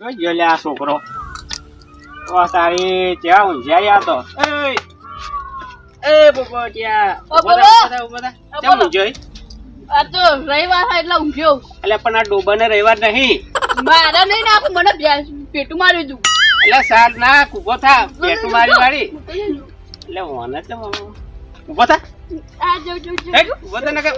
કઈ લે આ છોકરો ઓ તારી ત્યાં ઊંઝાઈ આતો એ એ બોબો ત્યાં કેમ ઊંઝાઈ? આ તો રવિવાર એટલે ઊંઘ્યો એટલે પણ આ ડોબા ને રવિવાર નહીં મારે નહીં નાખું મને પેટું માર્યું તું એટલે સાર ના ઊભો થા પેટું મારી મારી એટલે મને તો ઊભો થા આ જો જો જો ઊભો થા નકર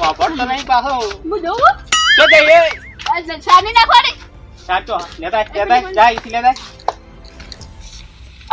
વાપરતો નહીં પાછો હું જોઉં તો જઈએ આ છાની નાખવાની સાચો. લેતા લેતા જા અહીંથી લેતા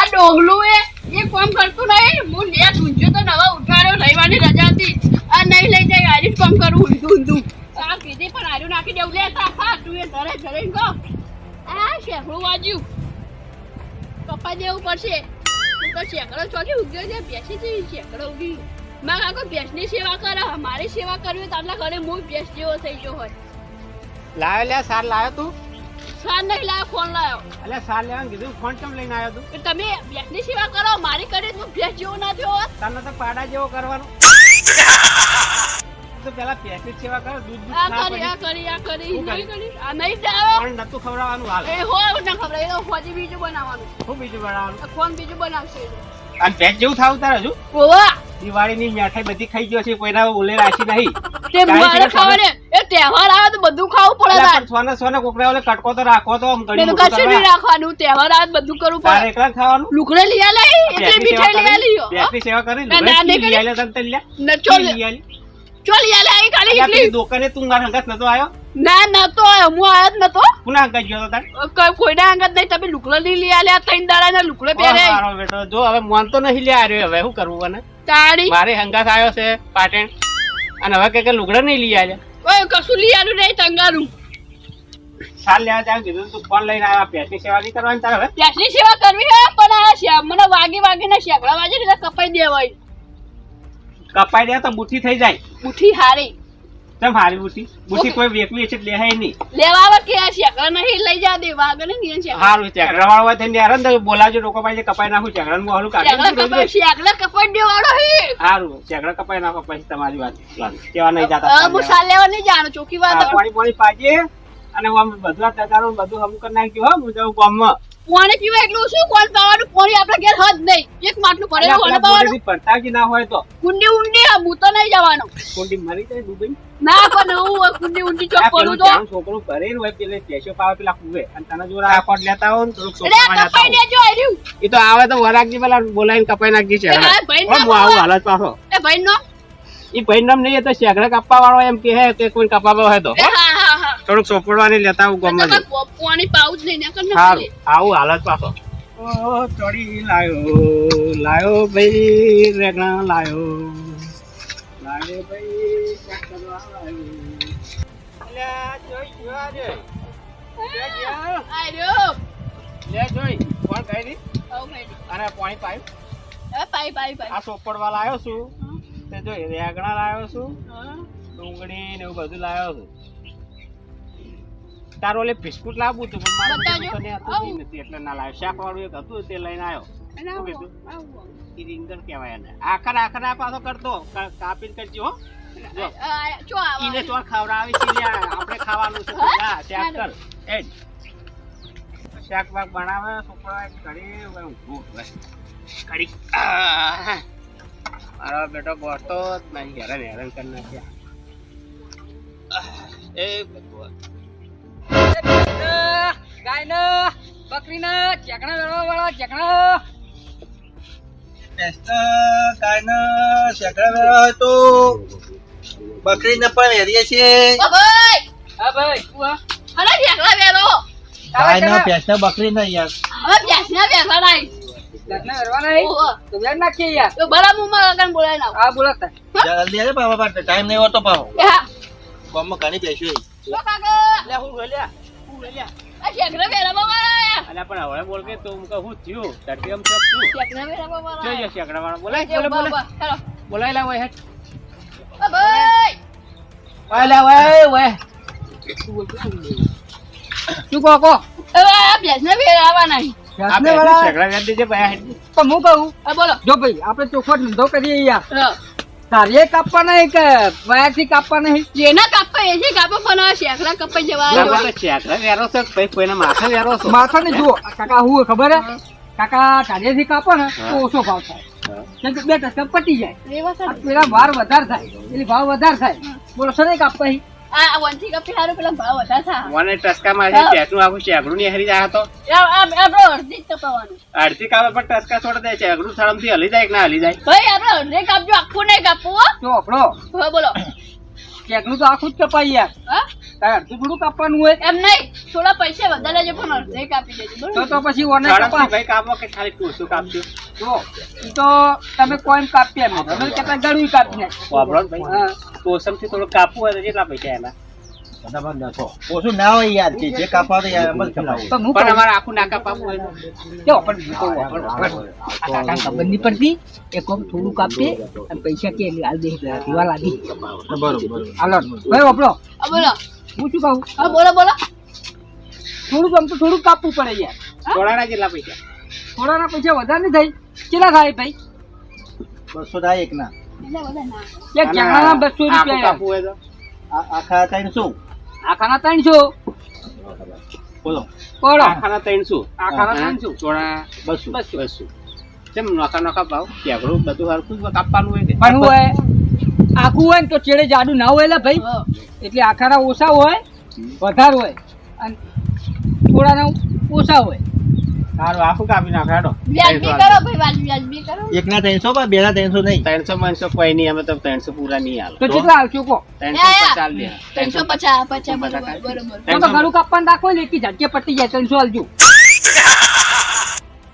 આ ડોગલું એ એ કામ કરતું નહીં હું નેટ ઊંઝ્યો તો નવા ઉઠાડ્યો રવિવારની રજા હતી. આ નહીં લઈ જાય આજે જ કામ કરું ઊંધું ઊંધું. આ કીધી પણ આર્યું નાખી દેવું. લે તા ખા તું એ ઘરે ઘરે ગો. આ શેકડું વાજ્યું. પપ્પા જેવું પડશે. તો શેકડો ચોકી ઉગ્યો છે બેસી જઈ શેકડો ઉગી મારા કાકો ભેંસની સેવા કરે મારી સેવા કરવી તો આટલા ઘરે હું ભેંસ જેવો થઈ ગયો હોય. લાવ્યો લે સાર લાવ્યો તું. સાર નહીં લાવ્યો ફોન લાવ્યો એટલે સાર લેવાનું કીધું ફોન કેમ લઈને આવ્યો તું? કે તમે ભેંસની સેવા કરો મારી કરી તું ભેંસ જેવો ના થયો તને તો પાડા જેવો કરવાનો. તો પેલા પેસી સેવા કરો દૂધ દૂધ આ કરી આ કરી આ કરી નહીં કરી? કરી આ નહીં જાવ પણ નતું ખવડાવવાનું હાલ. એ હો ન ખવડાય તો ફોજી બીજું બનાવવાનું. હું બીજું બનાવવાનું? ફોન બીજું બનાવશે? અને ભેજ જેવું થાવ તાર હજુ? ઓવા દિવાળીની મીઠાઈ બધી ખાઈ ગયો છે કોઈના ઓલે રાખી નહીં. તે મારે ખાવાને. એ તહેવાર આવે તો બધું ખાવું પડે તાર. સોને સોને કોકડા ઓલે કટકો તો રાખો તો આમ કશું નહીં રાખવાનું. તહેવાર આવે બધું કરવું પડે. એકલા ખાવાનું? લુકડે લઈ આલે એટલે મીઠાઈ લઈ આલી. સેવા કરી ના, ના, નહીં લઈ આલે તને તે લ્યા. ને લઈ આલી? ચોલ લઈ આલે આઈ ખાલી એટલી. દુકાને તું મારા હંગત નતો આયો? ના નતો આયો, હું આયો જ નતો. પુના હંગત ગયો તો તાર? કોઈ- કોઈના હંગત નહીં તમે લુકડો નહીં લઈ આલે તૈન દાડા લુકડે પહેરે બેટો. જો હવે મન તો નહીં લે આવ્યો હવે શું કરવું મને તાળી. મારે હંગાત આવ્યો છે પાટણ અને હવે કે કે લુગડા નહીં લઈ આવ્યા ઓય કશું લઈ આલું નહીં તંગારું. સાલ લેવા ત્યાં કીધું તું ફોન લઈને આવ્યા પેટની સેવા નહીં કરવાની તારે ત્યાંની સેવા કરવી હે પણ આ છે મને વાગી વાગીને શેકડા વાગે ને એટલે કપાઈ દેવાય. કપાઈ દે તો બુઠી થઈ જાય. મુઠ્ઠી હારી. હારી બુટી? બુઠી કોઈ વેકવી છે લે નહીં. લેવા આવે કે આ નહીં લઈ જા દે વાગે ને નીચે હારું ચેકડા વાળો હોય તેને યાર ને બોલાજો લોકો પાસે કપાઈ નાખું ચેકડા નું કાઢી કપાઈ શેકડા કપાઈ દેવાડો હે. હારું ચેકડા કપાઈ નાખો પછી તમારી વાત કેવા નહીં જાતા હું સાલ લેવા. નહીં જાણું ચોખ્ખી વાત પાણી પાણી પાજે અને આમ બધું તગારું બધું હમ કરી નાખ્યું હો હું જાઉં ગામમાં. પાણી પીવા એટલું શું? કોણ પાવાનું? પાણી આપડે ઘેર હદ નહીં. એક માટલું પડેલું પેલા પાવાનું? પડતા પડતાજી ના હોય તો. કુંડી ઊંડી આ હું જવાનું. મરી જાય ડૂબી ના પણ હું કુંડી ઊંડી ચોક આ તો. જાણ છોકરું ભરેલું હોય પેલે સ્ટેશો પાવે પેલા કુવે. અને તને જો આ કોટ લેતા હો ને થોડુંક એટલે છોકરામાં આ લેતા કપાઈ દેજો આર્યું એ તો આવે તો વરાગજી પેલા બોલાવીને કપાઈ નાખજે છે. એ હા, ભાઈ ના હું આવું હાલત પાછો. એ ભાઈ નો એ ભાઈ નામ નહીં તો શેકડા કાપવા વાળો એમ કે હે કે કોઈ કાપવા હોય તો થોડુંક સોપડવાની લેતા આવું ગામમાં પાણી જ નહીં સારું આવું હાલત પાછો. ઓ ચડી લાયો લાયો ભાઈ રેગણા લાયો. લાયો ભાઈ શાક કરવા લાયો. અલ્યા, જોઈ જોવા દે. જોઈ. ગયા? આર્યો લે જોઈ કોણ કહી દી આવું ભાઈ અને એ પાઈ પાઈ પાઈ. આ સોપડવા લાયો છું. તે જોઈ રેગણા લાવ્યો છું. ડુંગળી ને એવું બધું લાવ્યો છું. તારો ઓલે બિસ્કુટ લાવવું હતું પણ મારે તને હતું નથી એટલે ના લાવ્યો શાક વાળું એક હતું તે લઈને આવ્યો શું કીધું? એ રીંગણ કહેવાય એને આખર આખર આ પાછો કરતો કાપીને કરજો. ઈને ચોર ખવડાવે છે આપણે ખાવાનું છે હા? શાક કર. એ શાક વાક બનાવે છોકરા હવે. ઘડી આહ. મારો બેટો ગોઠતો જ નહીં હેરાન હેરાન કરી નાખ્યા. એ ભગવાન ગાયના બકરીના ચેકણા પણ વેરીએ છીએ ટાઈમ નહીં હોતો એ હા. ઘણી ગલ્યા શું કહો કહો? હું કહું? બોલો જો ભાઈ આપડે ચોખ્ખો ધંધો કરીએ યાર. હા. તારે કાપવાના હે કે વાયાથી કાપવાના જેના કાપા એ છે કાપો પણ શેકડા કપાઈ જવા ના, ના, વેરો છે ભાઈ કોઈના માથે વેરો છો? માથાને જુઓ. કાકા હું ખબર હે? કાકા તારેથી કાપો ને તો ઓછો ભાવ થાય. કેમ કે બે ટકા પટી જાય. એ પેલા વાર વધારે થાય. એટલે ભાવ વધારે થાય. બોલો સરે કાપવા હી? આ વંથી કપી હારું પેલા ભાવ વધારે થા. મને ટસકા ચેકનું આખું ચેકડું ની હરી જાય તો. આપણે અડધી જ કપાવાનું અડધી કાપે પણ ટસકા છોડી દે ચેકડું સળમથી હલી જાય કે ના હલી જાય? ભાઈ આપણે અડધે કાપજો આખું નહીં કાપવું. તો આપણો બોલો. ચેકનું તો આખું જ કપાઈ યાર. તારે અડધું થોડું કાપવાનું હોય. એમ નહીં થોડા પૈસા વધારે લેજો પણ અડધે કાપી દેજો તો તો પછી ઓને કપા ભાઈ કાપો કે ખાલી ટોસું કાપજો? જો ઈ તો તમે કોઈમ કાપ્યા એમ તમે કેતા ગળું કાપી નાખ વાપરો ને ભાઈ. હા. ટોસમથી થોડું કાપવું હોય તો કેટલા પૈસા એના? ઓછું ના હોય યાર જે જે કાપવા હોય યાર એમ કપાવું તો હું પણ અમારે આખું ના કાપવું હોય જો પણ હું કહું, પણ- પણ આ કાકાને ખબર નહીં પડતી એક વખત થોડું કાપીએ અને પૈસા કે હાલ દે દીવા લાગી બરોબર હાલો ભાઈ વાપરો બોલો હું શું કહું હા બોલો બોલો થોડુંક આમ તો થોડુંક કાપવું પડે યાર થોડાના કેટલા પૈસા થોડાના પૈસા વધારે નહીં થાય કેટલા થાય ભાઈ બસો થાય એક ના એટલા બધા ના એક જણાના બસો રૂપિયા આખા ત્રણસો આખાના ત્રણસો? બોલો. પડો આખાના ત્રણસો. આખાના ત્રણસો. થોડા બસો બસો. બસો. કેમ નોખા નોખા ભાવ? ચેકડું બધું હરખું કાપવાનું હોય પણ હું હોય? આખું હોય ને તો ચેડે જાડું ના હોય ભાઈ. એટલે આખાના ઓછા હોય વધારે હોય. અને થોડાના ઓછા હોય. સારું આખું કાપી નાખો હેડો. વ્યાજબી કરો ભાઈ વ્યાજબી કરો. એક ના ત્રણસો પણ બે ના ત્રણસો નહીં. ત્રણસો પાંચસો કોઈ નહીં અમે તો ત્રણસો પૂરા નહીં હાલ. તો કેટલા આવશો કહો ત્રણસો યા, યા. પચાસ લે. ત્રણસો પચાસ પચાસ પચાસ બરોબર તો તો કાપવાનું રાખો ને એકી ઝટકે પટી જાય ત્રણસો આલજો.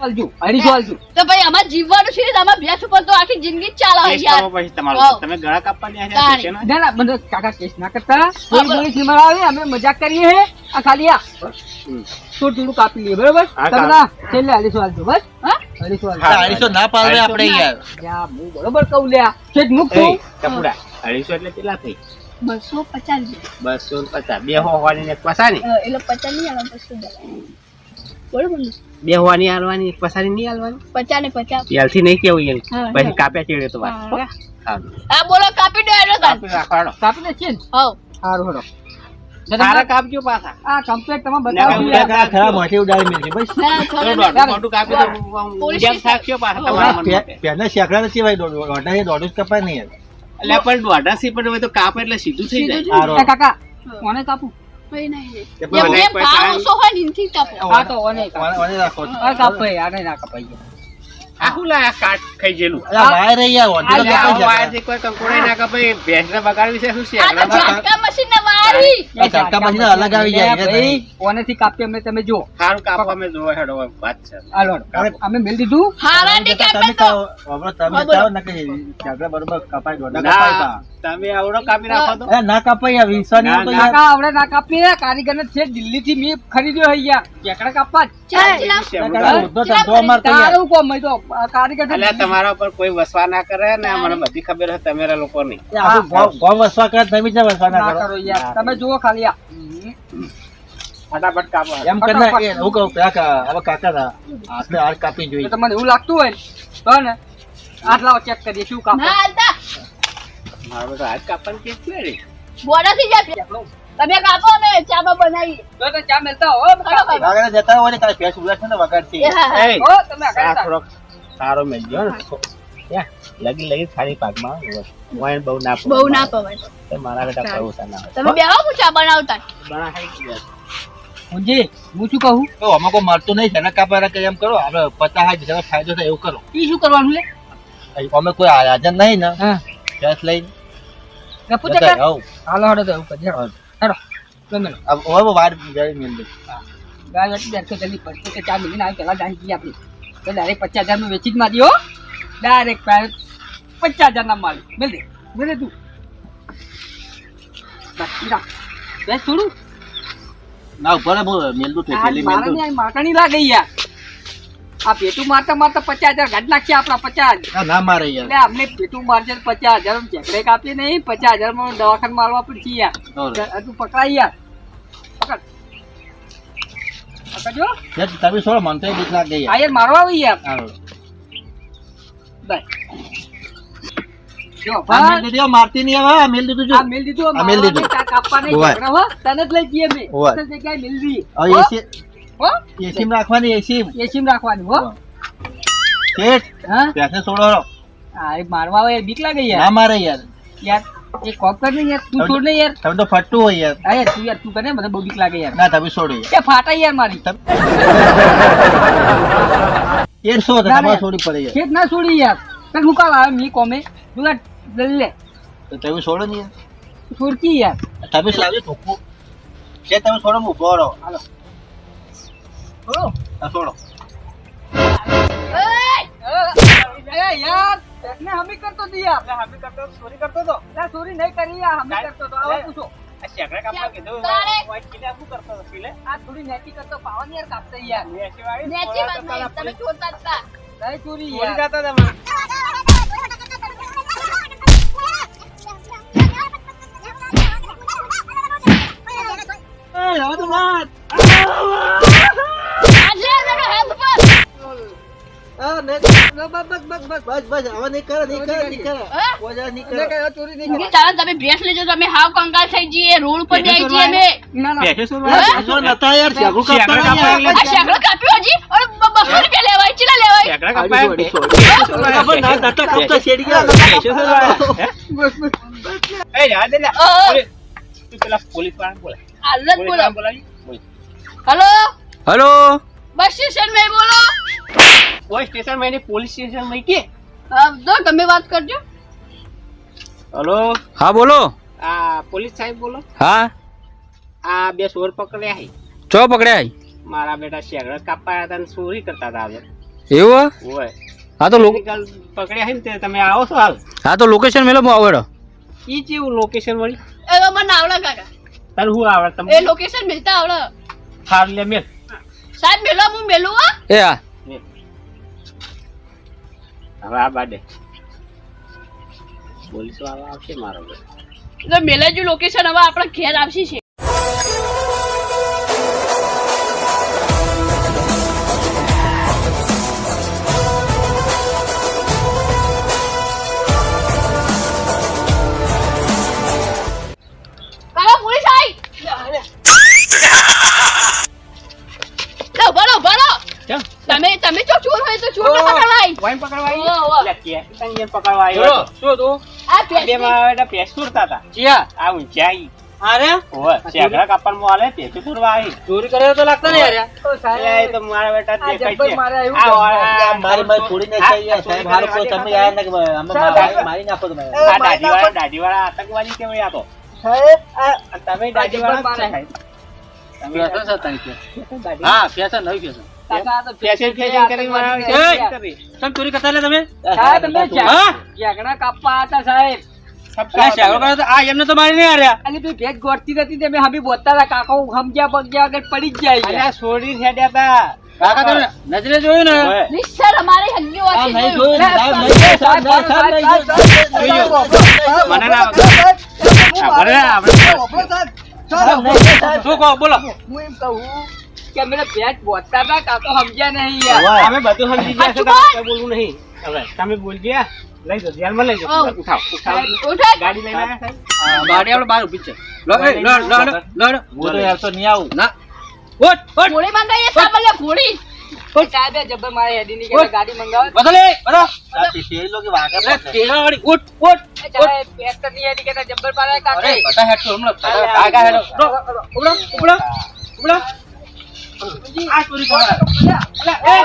આલજો અઢીસો આલજો. તો ભાઈ અમારે જીવવાનું છે અમારે ઉપર તો આખી જિંદગી ચાલે યાર. પછી તમારું તમે ગળા કાપવાની આ છે ના? ના બધો કાકા કેસ ના કરતા. આવે અમે મજાક કરીએ હે. આ ખાલી આ. થોડું થોડું કાપી લઈએ બરોબર? હા, તમે ના છેલ્લે અઢીસો આલજો બસ હા? અઢીસો. અઢીસો ના આપણે યાર. હું બરોબર કહું લ્યા. છેક મુક છું કપડા. અઢીસો એટલે કેટલા થઈ? બસો પચાસ. બસો પચાસ. બે હોવાની ને પસાની એટલે પચાસ નહીં આવવાનું બસો બરોબર બે હોવાની હાલવાની એક પસાની નહીં હાલવાની? પચાસ ને પચાસ. ત્યારથી નહીં કેવું એમ. પછી કાપ્યા ચેડે તો વાત? હા. બોલો કાપી દો એનો કાપી દે છે સારું હેડો સારા કાપજો પાછા? આ કમ્પ્લેટ તમે બતાવજો ખરાબ મોટી ઉડાડી મેળવી બસ. કાપી દો જેમ થાકશો પાછા તમારા પેલા શેકડા નથી ભાઈ દોઢ દોઢ જ કપાય નહીં એટલે પણ દોઢા સી પણ તો કાપ એટલે સીધું થઈ જાય. કાકા કોને કાપું? બગાડવી છે શું આ તો શેકડામાં? ઝાટકા મશીન ને વારી આ ઝાટકા પછી અલગ આવી જાય ભાઈ ઓનેથી કાપી અમે તમે જો સારું કાપો અમે જોવો હેડો વાત છે. હાલો અમે મેલ દીધું? હારાની તમે કાપે હવે તમે હા, બોલો. કે શેકડા બરોબર કપાય દોઢા ના, તમે આવડો કાપી રાખો તો. અરે ના કપાય યાર વિશ્વાસ નહીં ના, યાર. કાકા આવડે ના કાપીએ કારીગર ને છે દિલ્હી થી મેં ખરીદ્યો હે યાર. કેકડા કાપવા ના, તમારા ઉપર કોઈ વસવા ના કરે ને મને બધી ખબર છે તમારા લોકો એ ગોમ વસવા કરે તમે જ વસવા ના ના કરો. કરો યાર. તમે જુઓ ખાલી ફટાફટ કાપો એમ કરના એ હું કહું કાકા હવે કાકા ના હાથ કાપી જોઈએ તમને એવું લાગતું હોય ને. તો ને. આટલા ચેક કરીએ શું કાપ. ના હાલતા. મારો તો હાથ કાપવાની કેસ છે રે. બોડાથી જાય. તમે કાપો અમે ચાબા બનાવીએ. તો તો ચા મેલતા હો બરાબર. જતા હોય ને. એ, તમે આગળ થોડોક સારો યા, લગી લગી ખાલી પાકમાં વાયણ બહુ ના બહુ ના પવાય તો મારા કરતા પરોસા ના તમે બે આવો પૂછા બનાવતા. મુંજી હું શું કહું? તો અમે કોઈ મરતું નહીં જનક કાપા કે એમ કરો હવે પચાસ હાથ જેનો ફાયદો થાય એવું કરો. એ શું કરવાનું લે અમે કોઈ આજન નહીં ને. જસ લઈને. પૂછે હાલો હાડો તો એવું કરીએ. હાડો ગમે વાર જઈ મિલ ગાય જલ્દી પડશે કે ચાર મિલિયન આવે પેલા જાણી આપી તો ડાયરેક્ટ પચાસ હજારમાં વેચી જ મારી હો. ડાયરેક્ટ પચાસ હજાર ના માલ દે. મિલ દે તું. બેસ થોડું ના ઉપર બો મિલ દઉં થેલી મિલ દઉં ને માટાણી લાગે યાર. આ પેટું મારતા મારતા પચાસ હજાર ગાડી નાખીએ આપણા પચાસ. ના ના મારે યાર. એટલે અમને પેટું મારજે પચાસ હજાર ચેકડે કાપીએ નહીં પચાસ હજારમાં દવાખાન મારવા પડશે યાર. તું પકડાય યાર. પકડ. પકડજો. તમે છોડો મને તો એ બીક આ યાર. યાર મારવા આવી યાર. મારતી નહીં હવે મેલ દીધું જો. મેલ દીધું મેલ દીધું. કાક નહીં હો. તને જ લઈ જઈએ અમે. જગ્યાએ મેલ દી એસી હો. એસી રાખવાની એસી એસીમ રાખવાનું હો. શેઠ હા? ભેંસને છોડો આ મારવા આવે બીક લાગે ના મારે યાર. યાર એ કોપ કર ને યાર. તું છોડ ને યાર. તમે તો ફટતું હોય યાર. અરે તું યાર તું કરે મને બહુ બીક લાગે યાર. ના તમે છોડો યાર. ફાટા યાર મારી. એ શું ના, છોડી પડે યાર. ના છોડી યાર. તને હું કામ આવે? મી કોમે. તું દલ્લે તો તમે છોડો ને યાર. છોડકી યાર. તમે છોડો ઠોકવું કે તમે છોડો હું ઊભો રહો. હાલો. છોડો આ છોડો. યાર. એકને હમી કરતો દી યાર. હમી કરતો ચોરી કરતો તો. ના ચોરી નહીં કરી યાર. હમી કરતો તો. આવો પૂછો. આ શેકડા કાપવા કીધું વાઈટ કીધા શું કરતો? આ થોડી નેકી કરતો પાવાની યાર કાપતા યાર. વેચી વાળી કાલા તમે જોતા તા. નહીં ચોરી ચોરી યાર જતા તમે એ હવે તો વાત આજે એનો હાથ ઉપર. આ ને બસ બસ બસ બસ બસ બસ બસ હવે નહીં કરે નહીં કરે નહીં કરે હા? ઓજા નહીં એટલે કરે કે ચોરી નહીં કે ચાલો તમે ભેંસ લેજો તમે હાવ કંગાલ થઈ જઈએ રોડ ઉપર બેસી જઈએ અમે ના ના બેસે શું હા? જો નતા યાર શેગું શેગડા કાપતા કાપવા યાર. આ શેકડો કાપ્યો હજી રૂપિયા લેવાય? ચીલા લેવાય? હે? હાલ. હલો? બસ સ્ટેશનમાં બોલો. પોલીસ સ્ટેશનમાં એને પોલીસ સ્ટેશનમાં કે. હા, જો તમે વાત કરજો. હલો? હા બોલો. આ પોલીસ સાહેબ બોલો. હા? આ બે ચોર પકડ્યા હે ચો પકડ્યા મારા બેટા શેગડા કાપવા હતા ને ચોરી કરતા હતા આજે. એવું હે? હા તો પકડ્યા હે ને તે તમે આવો છો હાલ? હા તો લોકેશન મેલો હું આવડો. ઈ જેવું લોકેશન મળી એ તો મને આવડે કાકા. તાર હું આવડે એ તમને લોકેશન મિલતા આવડે. હાર લે મેલ. સાહેબ મેલો હું મેલું હો. એ હા. હવે આ બાડે. પોલીસવાળા આવશે મારો બેટો. તો મેલેજો લોકેશન હવે આપણે ઘેર આવશે છે. તંગીને પકડવા આવ્યો શું તું આ બે માં ભેંસ ચોરતા હતા. જીયા આ ઊંચાઈ. અરે ઓય શેગડા કાપવાનું આલે તે તો આવી. ચોરી કરે તો લાગતો નહીં યાર. તો એટલે તો મારા બેટા દેખાય છે. આ વાળા- મારી મારી છોડી ને છે સાહેબ હારું કહો, તમે યાર ને અમે મારી- મારી નાખો તમે. આ દાઢીવાળા- દાઢીવાળા આતંકવાદી કેવાય આ તો? સાહેબ આ આ તમે દાઢીવાળા. છો. તમે નવી તો. તમે ચોરી કરતા તમે સાહેબ તમે હા? ઝાકડા કાપવા હતા સાહેબ આ શાગો કરે તો આ એમને તો મારી નહીં હાર્યા અને પેલી ભેજ ગોઠતી નથી તમે હમી બોલતા હતા કાકા સમજ્યા પગ્યા આગળ પડી જ જાય અલ્યા છોડી છેડ્યા તા. કાકા તમે નજરે જોયું ને નિશ્ચર અમારી આ નહીં જોયું. મને. આપણે. શું કહો બોલો હું એમ કહું કે અમે ભેજ બોલતા હતા કાકો સમજ્યા નહીં યાર. અમે બધું સમજી ગયા છે તમારે બોલવું નહીં. હવે તમે બોલ ગયા લઈ જાઓ ધ્યાનમાં લઈ જાઓ. ઉઠાવ ઉઠાવ. ઉઠો. ગાડી લઈને? ગાડી આપણે બહાર ઊભી છે. લો લો લો લો લો લો. હું તો યાર તો નહીં આવું. ના. ઉઠ ઉઠ. ઘોડી મંગાવીએ સાંભળ્યા ઘોડી સાહેબે જબ્બર મારે હેડીની કે ગાડી મંગાવે. બદલે બદલો આ પીછે લોકો વાગે અરે પણ ઉઠ ઉઠ તો હેડી કે કાકે તો. હમણાં કાકા ઉભરો ઉભરો. આ ચોરી કરવા